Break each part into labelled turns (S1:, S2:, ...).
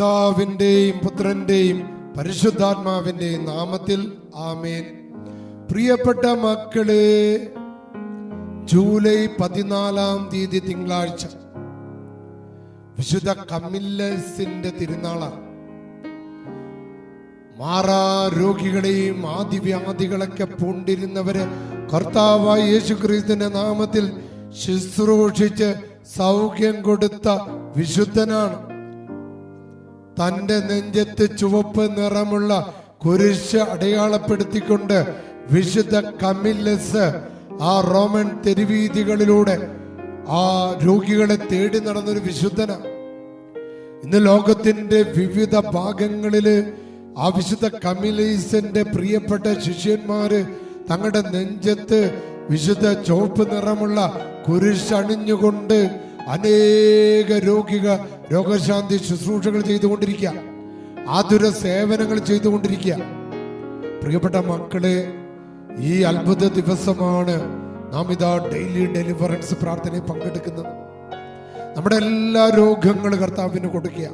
S1: പിതാവിന്റെയും പുത്രന്റെയും പരിശുദ്ധാത്മാവിന്റെയും നാമത്തിൽ ആമേൻ. പ്രിയപ്പെട്ട മക്കളെ ജൂലൈ പതിനാലാം തീയതി തിങ്കളാഴ്ച. വിശുദ്ധ കമ്മില്ലസിന്റെ തിരുനാളാണ് മാറാ രോഗികളെയും ആദിവ്യാധികളൊക്കെ പൂണ്ടിരുന്നവരെ കർത്താവായ യേശു ക്രിസ്തുവിന്റെ നാമത്തിൽ ശുശ്രൂഷിച്ച് സൗഖ്യം കൊടുത്ത വിശുദ്ധനാണ്. തന്റെ നെഞ്ചത്ത് ചുവപ്പ് നിറമുള്ള കുരിശ് അടയാളപ്പെടുത്തിക്കൊണ്ട് വിശുദ്ധ കമില്ലസ് ആ റോമൻ തെരുവീതികളിലൂടെ ആ രോഗികളെ തേടി നടന്നൊരു വിശുദ്ധന. ഇന്ന് ലോകത്തിന്റെ വിവിധ ഭാഗങ്ങളിൽ ആ വിശുദ്ധ കമിലീസിന്റെ പ്രിയപ്പെട്ട ശിഷ്യന്മാര് തങ്ങളുടെ നെഞ്ചത്ത് വിശുദ്ധ ചുവപ്പ് നിറമുള്ള കുരിശണിഞ്ഞുകൊണ്ട് അനേക രോഗിക രോഗശാന്തി ശുശ്രൂഷകൾ ചെയ്തുകൊണ്ടിരിക്കുക. ആതുര സേവനങ്ങൾ ചെയ്തുകൊണ്ടിരിക്കുക. പ്രിയപ്പെട്ട മക്കളെ ഈ അത്ഭുത ദിവസമാണ് നാം ഇതാ ഡെയിലി ഡെലിവറൻസ് പ്രാർത്ഥനയിൽ പങ്കെടുക്കുന്നത്. നമ്മുടെ എല്ലാ രോഗങ്ങളും കർത്താവിന് കൊടുക്കുക.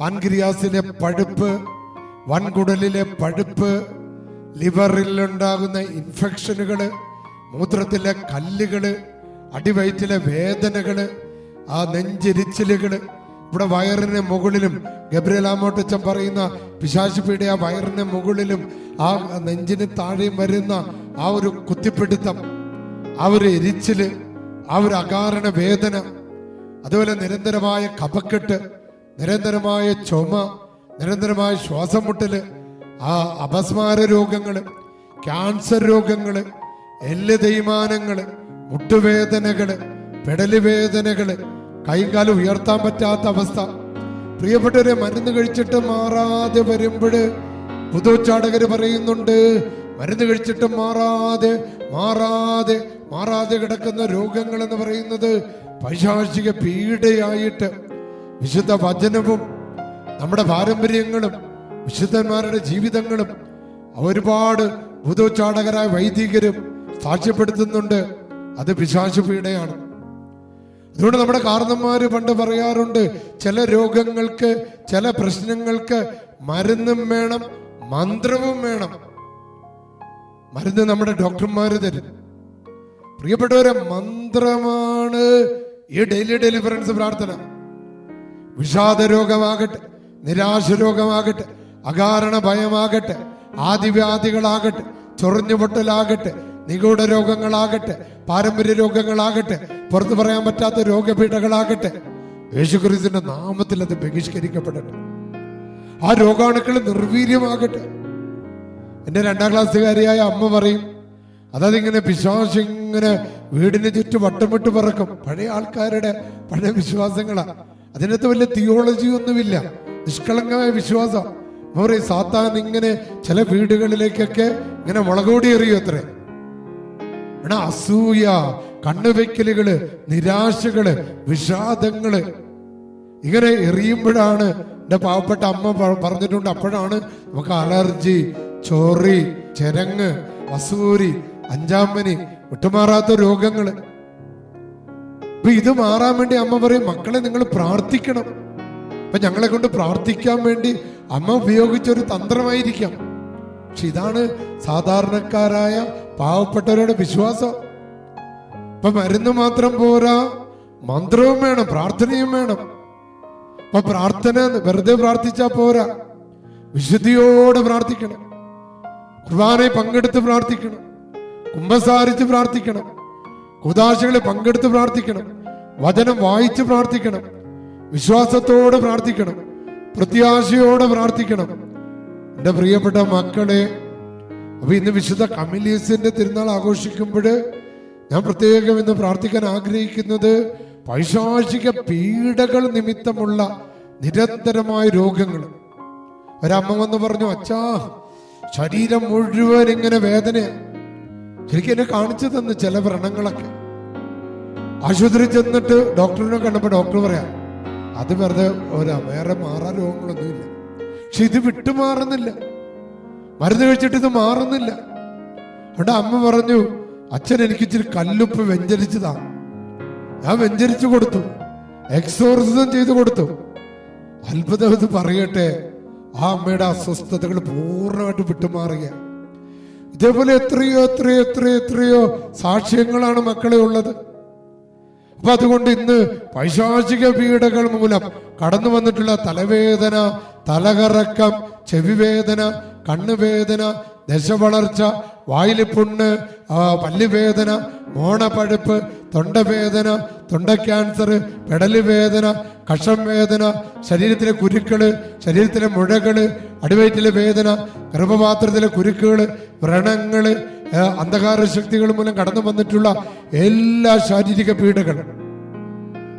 S1: പാൻക്രിയാസിലെ പഴുപ്പ് വൻകുടലിലെ പഴുപ്പ് ലിവറിൽ ഉണ്ടാകുന്ന ഇൻഫെക്ഷനുകൾ മൂത്രത്തിലെ കല്ലുകൾ അടിവയറ്റിലെ വേദനകൾ ആ നെഞ്ചെരിച്ചിലുകൾ ഇവിടെ വയറിന് മുകളിലും ഗബ്രിയലാമോട്ടച്ചൻ പറയുന്ന പിശാശിപ്പിയുടെ ആ വയറിന് മുകളിലും ആ നെഞ്ചിന് താഴെയും വരുന്ന ആ ഒരു കുത്തിപ്പിടുത്തം ആ ഒരു എരിച്ചിൽ ആ ഒരു അകാരണ വേദന അതുപോലെ നിരന്തരമായ കപക്കെട്ട് നിരന്തരമായ ചുമ നിരന്തരമായ ശ്വാസം മുട്ടൽ ആ അപസ്മാര രോഗങ്ങൾ ക്യാൻസർ രോഗങ്ങൾ എല്ല് തേയ്മാനങ്ങൾ മുട്ടുവേദനകൾ പെടലി വേദനകൾ കൈകാലം ഉയർത്താൻ പറ്റാത്ത അവസ്ഥ. പ്രിയപ്പെട്ടവരെ മരുന്ന് കഴിച്ചിട്ട് മാറാതെ വരുമ്പോൾ പുതുച്ചാടകര് പറയുന്നുണ്ട് മരുന്ന് കഴിച്ചിട്ട് മാറാതെ മാറാതെ മാറാതെ കിടക്കുന്ന രോഗങ്ങൾ എന്ന് പറയുന്നത് പൈശാചിക പീഡയായിട്ട്. വിശുദ്ധ വചനവും നമ്മുടെ പാരമ്പര്യങ്ങളും വിശുദ്ധന്മാരുടെ ജീവിതങ്ങളും ഒരുപാട് ഭൂതോച്ചാടകരായ വൈദികരും സാക്ഷ്യപ്പെടുത്തുന്നുണ്ട്. അത് പിശാചു പീഡയാണ്. അതുകൊണ്ട് നമ്മുടെ കാരണന്മാര് പണ്ട് പറയാറുണ്ട് ചില രോഗങ്ങൾക്ക് ചില പ്രശ്നങ്ങൾക്ക് മരുന്നും വേണം മന്ത്രവും വേണം. മരുന്ന് നമ്മുടെ ഡോക്ടർമാര് തരും. പ്രിയപ്പെട്ടവരെ മന്ത്രമാണ് ഈ ഡെയിലി ഡെലിവറൻസ് പ്രാർത്ഥന. വിഷാദ രോഗമാകട്ടെ നിരാശ രോഗമാകട്ടെ അകാരണ ഭയമാകട്ടെ ആദിവ്യാധികളാകട്ടെ ചൊറിഞ്ഞുപൊട്ടലാകട്ടെ നിഗൂഢ രോഗങ്ങളാകട്ടെ പാരമ്പര്യ രോഗങ്ങളാകട്ടെ പുറത്തു പറയാൻ പറ്റാത്ത രോഗപീഠകളാകട്ടെ യേശുക്രിസ്തുവിന്റെ നാമത്തിൽ അത് ബഹിഷ്കരിക്കപ്പെടട്ടെ. ആ രോഗാണുക്കൾ നിർവീര്യമാകട്ടെ. എന്റെ രണ്ടാം ക്ലാസ്സുകാരിയായ അമ്മ പറയും അതായത് ഇങ്ങനെ വിശ്വാസം ഇങ്ങനെ വീടിന് ചുറ്റും വട്ടമിട്ട് പറക്കും. പഴയ ആൾക്കാരുടെ പഴയ വിശ്വാസങ്ങളാ. അതിനകത്ത് വലിയ തിയോളജി ഒന്നുമില്ല. നിഷ്കളങ്കമായ വിശ്വാസം. പറയും സാത്താൻ ഇങ്ങനെ ചില വീടുകളിലേക്കൊക്കെ ഇങ്ങനെ മുളകോടി എറിയും അത്രേ. എടാ അസൂയ കണ്ണുവെക്കലുകൾ നിരാശകൾ വിഷാദങ്ങൾ. ഇങ്ങനെ എറിയുമ്പോഴാണ് എന്റെ പാവപ്പെട്ട അമ്മ പറഞ്ഞിട്ടുണ്ട്. അപ്പോഴാണ് നമുക്ക് അലർജി ചോറി ചെരങ്ങ് വസൂരി അഞ്ചാമ്പനി വിട്ടുമാറാത്ത രോഗങ്ങൾ. അപ്പൊ ഇത് മാറാൻ വേണ്ടി അമ്മ പറയും മക്കളെ നിങ്ങൾ പ്രാർത്ഥിക്കണം. അപ്പൊ ഞങ്ങളെ കൊണ്ട് പ്രാർത്ഥിക്കാൻ വേണ്ടി അമ്മ ഉപയോഗിച്ച ഒരു തന്ത്രമായിരിക്കാം. പക്ഷെ ഇതാണ് സാധാരണക്കാരായ പാവപ്പെട്ടവരുടെ വിശ്വാസം. ഇപ്പൊ മരുന്ന് മാത്രം പോരാ. മന്ത്രവും വേണം പ്രാർത്ഥനയും വേണം. അപ്പൊ പ്രാർത്ഥന വെറുതെ പ്രാർത്ഥിച്ചാ പോരാ. വിശുദ്ധിയോടെ പ്രാർത്ഥിക്കണം. കുർബാനയിൽ പങ്കെടുത്ത് പ്രാർത്ഥിക്കണം. കുംഭസാരിച്ച് പ്രാർത്ഥിക്കണം. കുദാശകളെ പങ്കെടുത്ത് പ്രാർത്ഥിക്കണം. വചനം വായിച്ച് പ്രാർത്ഥിക്കണം. വിശ്വാസത്തോടെ പ്രാർത്ഥിക്കണം. പ്രത്യാശയോടെ പ്രാർത്ഥിക്കണം. എന്റെ പ്രിയപ്പെട്ട മക്കളെ അപ്പൊ ഇന്ന് വിശുദ്ധ കമിലീസിന്റെ തിരുനാൾ ആഘോഷിക്കുമ്പോൾ ഞാൻ പ്രത്യേകം ഇന്ന് പ്രാർത്ഥിക്കാൻ ആഗ്രഹിക്കുന്നത് പൈശാചിക പീഡകൾ നിമിത്തമുള്ള നിരന്തരമായ രോഗങ്ങൾ. ഒരമ്മ വന്ന് പറഞ്ഞു അച്ഛാ ശരീരം മുഴുവൻ ഇങ്ങനെ വേദന ശരിക്കും എന്നെ കാണിച്ചു തന്നു ചില വ്രണങ്ങളൊക്കെ. ആശുപത്രി ചെന്നിട്ട് ഡോക്ടറിനെ കണ്ടപ്പോ ഡോക്ടർ പറയാം അത് വെറുതെ ഒരാ വേറെ മാറാൻ രോഗങ്ങളൊന്നുമില്ല. പക്ഷെ ഇത് വിട്ടുമാറുന്നില്ല. മരുന്ന് കഴിച്ചിട്ട് ഇത് മാറുന്നില്ല. അവിടെ അമ്മ പറഞ്ഞു അച്ഛൻ എനിക്ക് ഇച്ചിരി കല്ലുപ്പ് വെഞ്ചരിച്ചതാ. ഞാൻ വെഞ്ചരിച്ചു കൊടുത്തു. എക്സോർസിസം ചെയ്തു കൊടുത്തു. അത്ഭുതം പറയട്ടെ ആ അമ്മയുടെ അസ്വസ്ഥതകൾ പൂർണമായിട്ട് വിട്ടുമാറുക. ഇതേപോലെ എത്രയോ എത്രയോ എത്രയോ എത്രയോ സാക്ഷ്യങ്ങളാണ് മക്കളെ ഉള്ളത്. അപ്പൊ അതുകൊണ്ട് ഇന്ന് പൈശാചിക പീഡകൾ മൂലം കടന്നു വന്നിട്ടുള്ള തലവേദന തലകറക്കം ചെവിവേദന കണ്ണുവേദന ദശവളർച്ച വായിൽ പുണ്ണ് പല്ലുവേദന മോണപ്പഴുപ്പ് തൊണ്ടവേദന തൊണ്ട ക്യാൻസർ പെടൽ വേദന കഷം വേദന ശരീരത്തിലെ കുരുക്കൾ ശരീരത്തിലെ മുഴകൾ അടിവയറ്റിലെ വേദന ഗർഭപാത്രത്തിലെ കുരുക്കുകൾ വ്രണങ്ങൾ അന്ധകാര ശക്തികൾ മൂലം കടന്നു വന്നിട്ടുള്ള എല്ലാ ശാരീരിക പീഡകളും.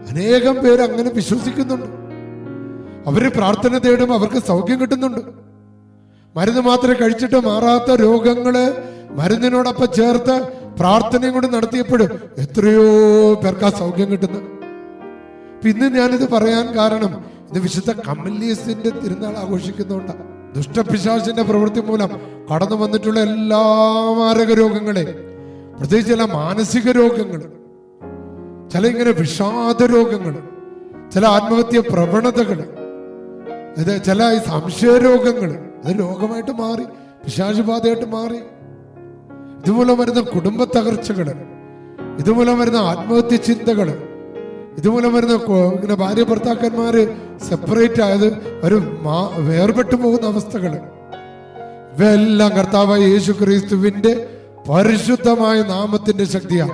S1: അനേകം പേര് അങ്ങനെ വിശ്വസിക്കുന്നുണ്ട്. അവർ പ്രാർത്ഥന തേടും അവർക്ക് സൗഖ്യം കിട്ടുന്നുണ്ട്. മരുന്ന് മാത്രം കഴിച്ചിട്ട് മാറാത്ത രോഗങ്ങൾ മരുന്നിനോടൊപ്പം ചേർത്ത് പ്രാർത്ഥനയും കൂടി നടത്തിയപ്പോഴും എത്രയോ പേർക്ക് ആ സൗഖ്യം കിട്ടുന്നു. പിന്നെ ഞാനിത് പറയാൻ കാരണം ഇത് വിശുദ്ധ കമ്മലീസിന്റെ തിരുനാൾ ആഘോഷിക്കുന്നുണ്ടാണ് ദുഷ്ടപിശാസിന്റെ പ്രവൃത്തി മൂലം കടന്നു വന്നിട്ടുള്ള എല്ലാ മാരക രോഗങ്ങളെ പ്രത്യേകിച്ച് ചില മാനസിക രോഗങ്ങൾ ചില ഇങ്ങനെ വിഷാദ രോഗങ്ങൾ ചില ആത്മഹത്യ പ്രവണതകൾ ചില സംശയ രോഗങ്ങൾ അത് രോഗമായിട്ട് മാറി പിശാചുബാധയായിട്ട് മാറി. ഇതുമൂലം വരുന്ന കുടുംബ തകർച്ചകൾ ഇതുമൂലം വരുന്ന ആത്മഹത്യ ചിന്തകൾ ഇതുമൂലം വരുന്ന ഇങ്ങനെ ഭാര്യ ഭർത്താക്കന്മാര് സെപ്പറേറ്റ് ആയത് ഒരു മാ- വേർപെട്ടു പോകുന്ന അവസ്ഥകൾ ഇവയെല്ലാം കർത്താവായ യേശു ക്രിസ്തുവിന്റെ പരിശുദ്ധമായ നാമത്തിന്റെ ശക്തിയാണ്.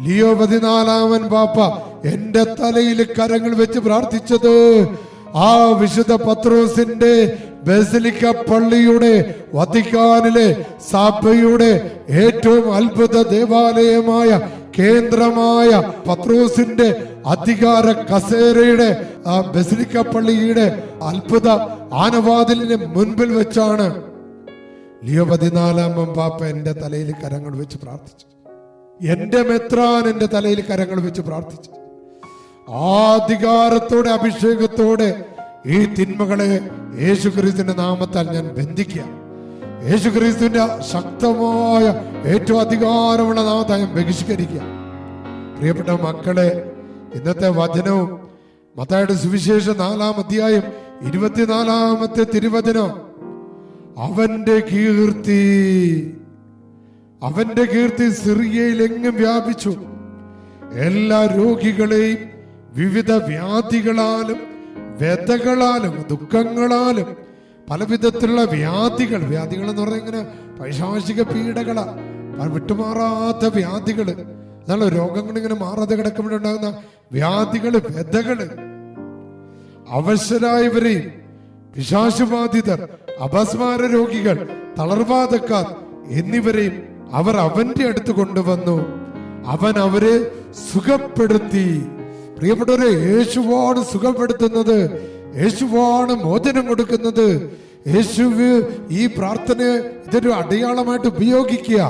S1: ലിയോ പതിനാലാമൻ പാപ്പ എന്റെ തലയിൽ കരങ്ങൾ വെച്ച് പ്രാർത്ഥിച്ചത്. ആ വിശുദ്ധ പത്രോസിന്റെ ബസിലിക്ക പള്ളിയുടെ വത്തിക്കാനിലെ സാപ്പയുടെ ഏറ്റവും അത്ഭുത ദേവാലയമായ കേന്ദ്രമായ പത്രോസിന്റെ അധികാര കസേരയുടെ ആ ബസിലിക്ക പള്ളിയുടെ അത്ഭുത ആനവാതിലിന് മുൻപിൽ വെച്ചാണ് ലിയോ പതിനാലാമം പാപ്പ എന്റെ തലയിൽ കരങ്ങൾ വെച്ച് പ്രാർത്ഥിച്ചു. എന്റെ മെത്രാൻ എന്റെ തലയിൽ കരങ്ങൾ വെച്ച് പ്രാർത്ഥിച്ചു. ആ അധികാരത്തോടെ അഭിഷേകത്തോടെ ഈ തിന്മകളെ യേശുക്രിസ്തുവിന്റെ നാമത്താൽ ഞാൻ ബന്ധിക്കുക. യേശുക്രിസ്തുവിന്റെ ശക്തമായ ഏറ്റവും അധികാരമുള്ള നാമത്താൽ ഞാൻ ബഹിഷ്കരിക്കുക. പ്രിയപ്പെട്ട മക്കളെ ഇന്നത്തെ വചനവും മത്തായുടെ സുവിശേഷ നാലാം അധ്യായം ഇരുപത്തിനാലാമത്തെ തിരുവചനം. അവന്റെ കീർത്തി അവന്റെ കീർത്തി സിറിയയിൽ എങ്ങും വ്യാപിച്ചു. എല്ലാ രോഗികളെയും വിവിധ വ്യാധികളാലും വ്യതകളാലും ദുഃഖങ്ങളാലും പല വിധത്തിലുള്ള വ്യാധികൾ വ്യാധികൾ എന്ന് പറഞ്ഞാൽ ഇങ്ങനെ പൈശാചിക പീഡകളാ വിട്ടുമാറാത്ത വ്യാധികൾ. അതാണ് രോഗങ്ങൾ ഇങ്ങനെ മാറാതെ കിടക്കുമ്പോഴുണ്ടാകുന്ന വ്യാധികൾ വ്യതകൾ അവശരായവരെയും വിശാശുബാധിതർ അപസ്മാര രോഗികൾ തളർവാദക്കാർ എന്നിവരെയും അവർ അവന്റെ അടുത്ത് കൊണ്ടുവന്നു. അവൻ അവരെ സുഖപ്പെടുത്തി. പ്രിയപ്പെട്ടവരെ യേശുവാണ് സുഖപ്പെടുത്തുന്നത്. യേശുവാണ് മോചനം കൊടുക്കുന്നത്. യേശുവ് ഈ പ്രാർത്ഥനയെ ഇതൊരു അടയാളമായിട്ട് ഉപയോഗിക്കുക.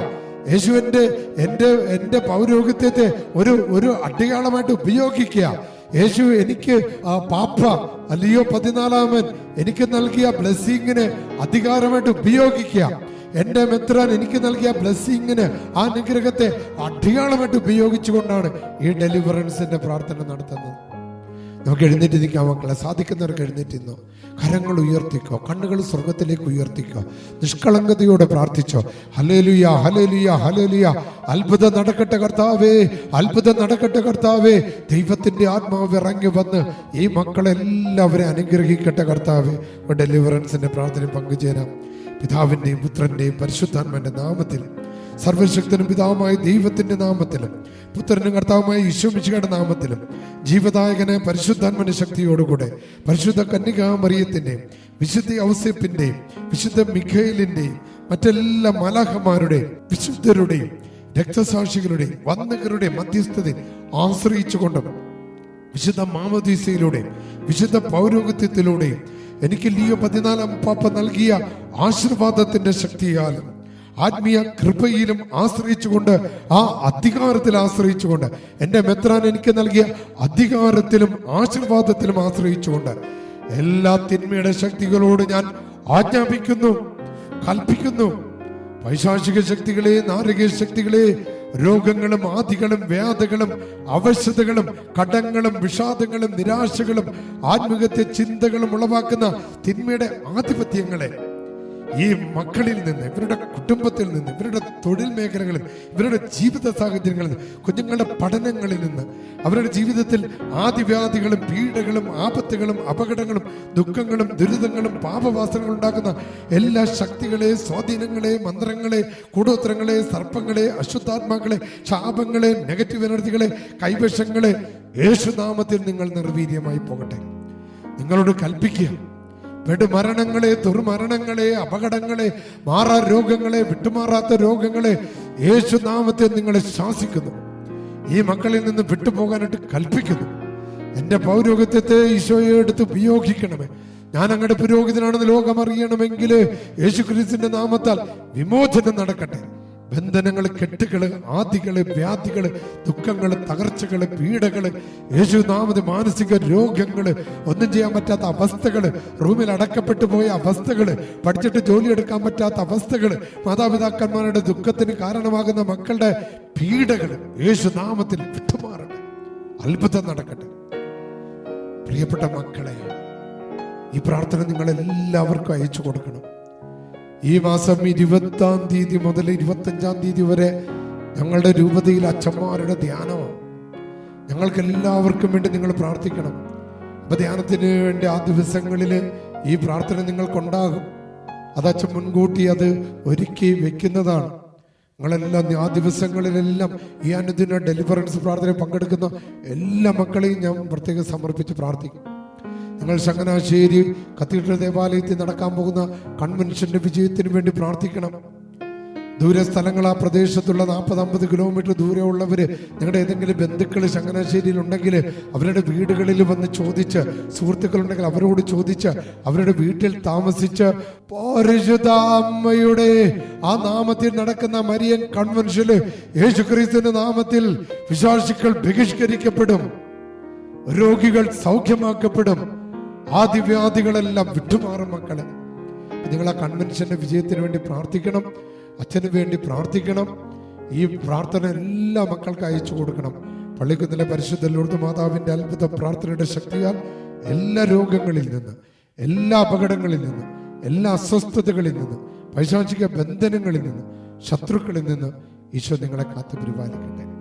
S1: യേശുവിന്റെ എന്റെ എന്റെ പൗരോഹിത്യത്തെ ഒരു ഒരു അടയാളമായിട്ട് ഉപയോഗിക്കുക. യേശു എനിക്ക് പാപ്പ അല്ലയോ പതിനാലാമൻ എനിക്ക് നൽകിയ ബ്ലെസ്സിങ്ങിന് അധികാരമായിട്ട് ഉപയോഗിക്കുക. എന്റെ മിത്രൻ എനിക്ക് നൽകിയ ബ്ലെസ്സിങ്ങിന് ആ അനുഗ്രഹത്തെ അടിയാളമായിട്ട് ഉപയോഗിച്ചുകൊണ്ടാണ് ഈ ഡെലിവറൻസിന്റെ പ്രാർത്ഥന നടത്തുന്നത്. നമുക്ക് എഴുന്നേറ്റ് നിൽക്കാം മക്കളെ. സാധിക്കുന്നവർക്ക് എഴുന്നേറ്റ് നിന്നോ കരങ്ങൾ ഉയർത്തിക്കോ. കണ്ണുകൾ സ്വർഗത്തിലേക്ക് ഉയർത്തിക്കോ. നിഷ്കളങ്കതയോടെ പ്രാർത്ഥിച്ചോ. ഹലേലുയ ഹലേലുയ ഹലേലുയ അത്ഭുതം നടക്കട്ടെ കർത്താവേ. അത്ഭുതം നടക്കട്ടെ കർത്താവേ. ദൈവത്തിന്റെ ആത്മാവ് ഇറങ്ങി വന്ന് ഈ മക്കളെല്ലാവരെ അനുഗ്രഹിക്കട്ടെ കർത്താവേ. ഡെലിവറൻസിന്റെ പ്രാർത്ഥന പങ്കുചേരാം. പിതാവിന്റെയും പുത്രന്റെയും പരിശുദ്ധാത്മന്റെ നാമത്തിൽ സർവശക്തനും പിതാവുമായ ദൈവത്തിന്റെ നാമത്തിലും പുത്രനും കർത്താവുമായ ഈശോമിശിയുടെ നാമത്തിലും ജീവദായകന് പരിശുദ്ധാത്മന്റെ ശക്തിയോടുകൂടെ പരിശുദ്ധ കന്യകാമറിയത്തിന്റെയും വിശുദ്ധ ഔസ്യപ്പിന്റെയും വിശുദ്ധ മിഖയിലിന്റെയും മറ്റെല്ലാ മലാഹമാരുടെയും വിശുദ്ധരുടെയും രക്തസാക്ഷികളുടെയും വന്ദകരുടെയും മധ്യസ്ഥതയിൽ ആശ്രയിച്ചുകൊണ്ടും വിശുദ്ധ മാമദീസയിലൂടെയും വിശുദ്ധ പൗരോഹിത്യത്തിലൂടെയും എനിക്ക് ലിയോ പതിനാലാം പാപ്പ നൽകിയ ആശീർവാദത്തിന്റെ ശക്തിയാലും ആത്മീയ കൃപയിലും ആശ്രയിച്ചുകൊണ്ട് ആ അധികാരത്തിൽ ആശ്രയിച്ചുകൊണ്ട് എന്റെ മെത്രാൻ എനിക്ക് നൽകിയ അധികാരത്തിലും ആശീർവാദത്തിലും ആശ്രയിച്ചുകൊണ്ട് എല്ലാ തിന്മയുടെ ശക്തികളോട് ഞാൻ ആജ്ഞാപിക്കുന്നു കൽപ്പിക്കുന്നു. പൈശാചിക ശക്തികളെ നാരകീയ ശക്തികളെ രോഗങ്ങളും ആദികളും വ്യാധികളും അവശതകളും കടങ്ങളും വിഷാദങ്ങളും നിരാശകളും ആത്മഹത്യ ചിന്തകളും ഉളവാക്കുന്ന തിന്മയുടെ ആധിപത്യങ്ങളെ ഈ മക്കളിൽ നിന്ന് ഇവരുടെ കുടുംബത്തിൽ നിന്ന് ഇവരുടെ തൊഴിൽ മേഖലകളിൽ ഇവരുടെ ജീവിത സാഹചര്യങ്ങളിൽ കുഞ്ഞുങ്ങളുടെ പഠനങ്ങളിൽ നിന്ന് അവരുടെ ജീവിതത്തിൽ ആദിവ്യാധികളും പീഡകളും ആപത്തുകളും അപകടങ്ങളും ദുഃഖങ്ങളും ദുരിതങ്ങളും പാപവാസനകളും ഉണ്ടാക്കുന്ന എല്ലാ ശക്തികളെ സ്വാധീനങ്ങളെ മന്ത്രങ്ങളെ കൂടോത്രങ്ങളെ സർപ്പങ്ങളെ അശുദ്ധാത്മാക്കളെ ശാപങ്ങളെ നെഗറ്റീവ് എനർജികളെ കൈവശങ്ങളെ യേശുനാമത്തിൽ നിങ്ങൾ നിർവീര്യമായി പോകട്ടെ. നിങ്ങളോട് കൽപ്പിക്കുക. വെടുമരണങ്ങളെ ദുർമരണങ്ങളെ അപകടങ്ങളെ മാറാ രോഗങ്ങളെ വിട്ടുമാറാത്ത രോഗങ്ങളെ യേശുനാമത്തെ നിങ്ങളെ ശാസിക്കുന്നു. ഈ മക്കളിൽ നിന്ന് വിട്ടുപോകാനായിട്ട് കൽപ്പിക്കുന്നു. എന്റെ പൗരോഗത്യത്തെ ഈശോയെ എടുത്ത് ഉപയോഗിക്കണമേ ഞാൻ അങ്ങടെ പുരോഹിതനാണെന്ന് ലോകം അറിയണമെങ്കിൽ യേശുക്രിസ്തുവിന്റെ നാമത്താൽ വിമോചനം നടക്കട്ടെ. ബന്ധനങ്ങൾ കെട്ടുകൾ ആദികൾ വ്യാധികൾ ദുഃഖങ്ങൾ തകർച്ചകൾ പീഡകൾ യേശുനാമത് മാനസിക രോഗങ്ങൾ ഒന്നും ചെയ്യാൻ പറ്റാത്ത അവസ്ഥകൾ റൂമിൽ അടക്കപ്പെട്ടു പോയ അവസ്ഥകൾ പഠിച്ചിട്ട് ജോലി എടുക്കാൻ പറ്റാത്ത അവസ്ഥകൾ മാതാപിതാക്കന്മാരുടെ ദുഃഖത്തിന് കാരണമാകുന്ന മക്കളുടെ പീഡകൾ യേശുനാമത്തിൽ വിട്ടുമാറട്ടെ. അത്ഭുതം നടക്കട്ടെ. പ്രിയപ്പെട്ട മക്കളെ ഈ പ്രാർത്ഥന നിങ്ങളെല്ലാവർക്കും അയച്ചു കൊടുക്കണം. ഈ മാസം ഇരുപത്താം തീയതി മുതൽ ഇരുപത്തഞ്ചാം തീയതി വരെ ഞങ്ങളുടെ രൂപതയിൽ അച്ഛന്മാരുടെ ധ്യാനമാണ്. ഞങ്ങൾക്ക് എല്ലാവർക്കും വേണ്ടി നിങ്ങൾ പ്രാർത്ഥിക്കണം. അപ്പൊ ധ്യാനത്തിന് വേണ്ടി ആ ദിവസങ്ങളിൽ ഈ പ്രാർത്ഥന നിങ്ങൾക്കുണ്ടാകും. അത് അച്ഛൻ മുൻകൂട്ടി അത് ഒരുക്കി വെക്കുന്നതാണ്. നിങ്ങളെല്ലാം ആ ദിവസങ്ങളിലെല്ലാം ഈ അനുദിന ഡെലിവറൻസ് പ്രാർത്ഥനയിൽ പങ്കെടുക്കുന്ന എല്ലാ മക്കളെയും ഞാൻ പ്രത്യേകം സമർപ്പിച്ച് പ്രാർത്ഥിക്കും. നിങ്ങൾ ചങ്ങനാശ്ശേരി കത്തീഡ്രൽ ദേവാലയത്തിൽ നടക്കാൻ പോകുന്ന കൺവെൻഷന്റെ വിജയത്തിന് വേണ്ടി പ്രാർത്ഥിക്കണം. ദൂരെ സ്ഥലങ്ങൾ ആ പ്രദേശത്തുള്ള നാൽപ്പത് അമ്പത് കിലോമീറ്റർ ദൂരെ ഉള്ളവർ നിങ്ങളുടെ ഏതെങ്കിലും ബന്ധുക്കൾ ചങ്ങനാശ്ശേരിയിൽ ഉണ്ടെങ്കിൽ അവരുടെ വീടുകളിൽ വന്ന് ചോദിച്ച് സുഹൃത്തുക്കളുണ്ടെങ്കിൽ അവരോട് ചോദിച്ച് അവരുടെ വീട്ടിൽ താമസിച്ച് പരിശുദ്ധാമ്മയുടെ ആ നാമത്തിൽ നടക്കുന്ന മരിയൻ കൺവെൻഷനിൽ യേശുക്രിസ്തുവിന്റെ നാമത്തിൽ വിശ്വാസികൾ ബഹിഷ്കരിക്കപ്പെടും. രോഗികൾ സൗഖ്യമാക്കപ്പെടും. ആദിവ്യാധികളെല്ലാം വിട്ടുമാറും മക്കളെ. നിങ്ങൾ ആ കൺവെൻഷന്റെ വിജയത്തിന് വേണ്ടി പ്രാർത്ഥിക്കണം അച്ഛന് വേണ്ടി പ്രാർത്ഥിക്കണം. ഈ പ്രാർത്ഥന എല്ലാ മക്കൾക്ക് അയച്ചു കൊടുക്കണം. പള്ളിക്കുന്നിലെ പരിശുദ്ധ ലൂർദ് മാതാവിന്റെ അത്ഭുത പ്രാർത്ഥനയുടെ ശക്തിയാൽ എല്ലാ രോഗങ്ങളിൽ നിന്ന് എല്ലാ അപകടങ്ങളിൽ നിന്ന് എല്ലാ അസ്വസ്ഥതകളിൽ നിന്ന് പൈശാചിക ബന്ധനങ്ങളിൽ നിന്ന് ശത്രുക്കളിൽ നിന്ന് ഈശോ നിങ്ങളെ കാത്തു പരിപാലിക്കട്ടെ